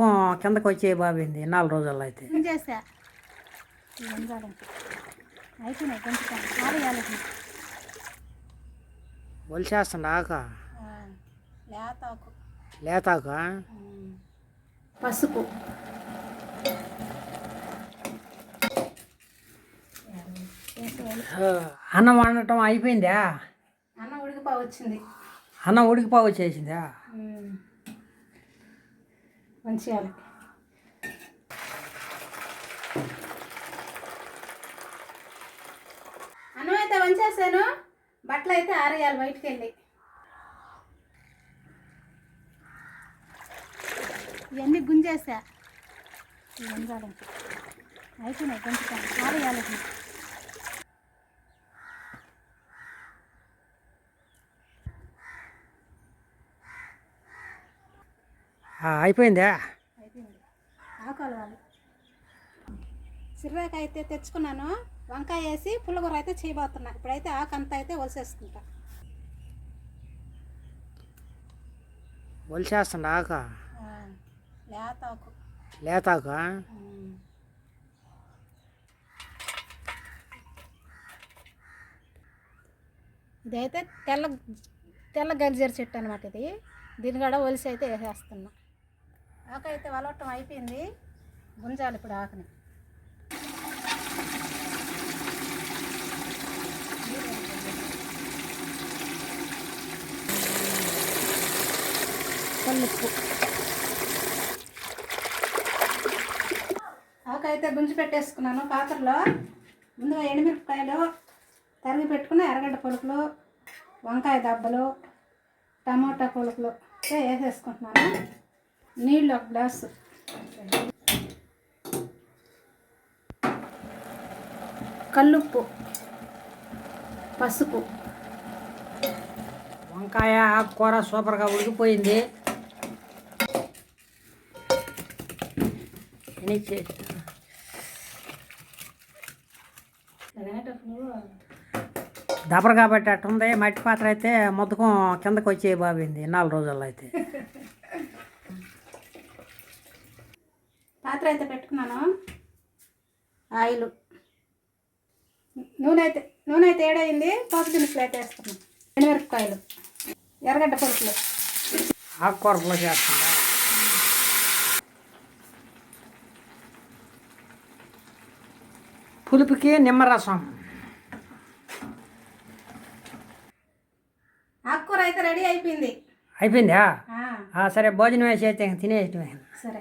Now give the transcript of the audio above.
మొత్తకం కిందకి వచ్చే బాబింది నాలుగు రోజుల్లో అయితే. చేసా వంజాలంటే అయిపోయినాయి కొంచెం. ఆరేయాలకి ఒలిచేస్తుండ ఆక? లేతాకు. లేతాక? పసుపు. అన్నం వండటం అయిపోయిందా? అన్న ఉడికిపా వచ్చింది అన్నం ఉడికిపోయి వచ్చేసిందా మంచిగా అన్నం అయితే వంచేసాను. బట్టలు అయితే ఆరేయాలి బయటికి వెళ్ళి ఇవన్నీ గుంజేసా. వంజాలంటే అయిపోయినాయి కొంచెం. ఆరేయాలి. అయిపోయిందా? సిర్రాక అయితే తెచ్చుకున్నాను. వంకాయ వేసి పుల్లగూర అయితే చేయబోతున్నా. ఇప్పుడైతే ఆకు అంతా అయితే వలిసేసుకుంటా ఒలిచేస్తుండ ఆక? లేతాకు లేతాక ఇదైతే తెల్ల తెల్ల గలిజేరు చెట్టు అనమాట ఇది. దీన్ని కూడా ఒలిసి అయితే వేసేస్తున్నా. ఆక అయితే వలవటం అయిపోయింది. గుంజాలి ఇప్పుడు ఆకని. కల్లుప్పు. ఆకు అయితే గుంజి పెట్టేసుకున్నాను పాత్రలో. ముందుగా ఎండుమిరపకాయలు తరిగి పెట్టుకున్న ఎర్రగడ్డ పొలుకులు వంకాయ దబ్బలు టమోటా పొలుకులు వేసేసుకుంటున్నాను. నీళ్ళు ఒక గ్లాసు. కల్లుప్పు. పసుపు. వంకాయ ఆకుకూర సూపర్గా ఉడికిపోయింది. దబరగా చేసి మట్టి పాత్ర అయితే మొత్తం కిందకి వచ్చే బాబింది నాలుగు రోజుల్లో అయితే. పాత్ర అయితే పెట్టుకున్నాను? ఆయిల్. నూనె అయితే నూనె అయితే ఏడైంది పోపు దినుసులు అయితే వేస్తున్నాను ఎండుమిరపకాయలు ఎర్రగడ్డ పొలుకులు. ఆకుకూరలో చేస్తుందా పులుపుకి నిమ్మరసం. ఆకుకూర అయితే రెడీ అయిపోయింది. అయిపోయిందా? సరే భోజనం వేసి అయితే తినేయటమే సరే.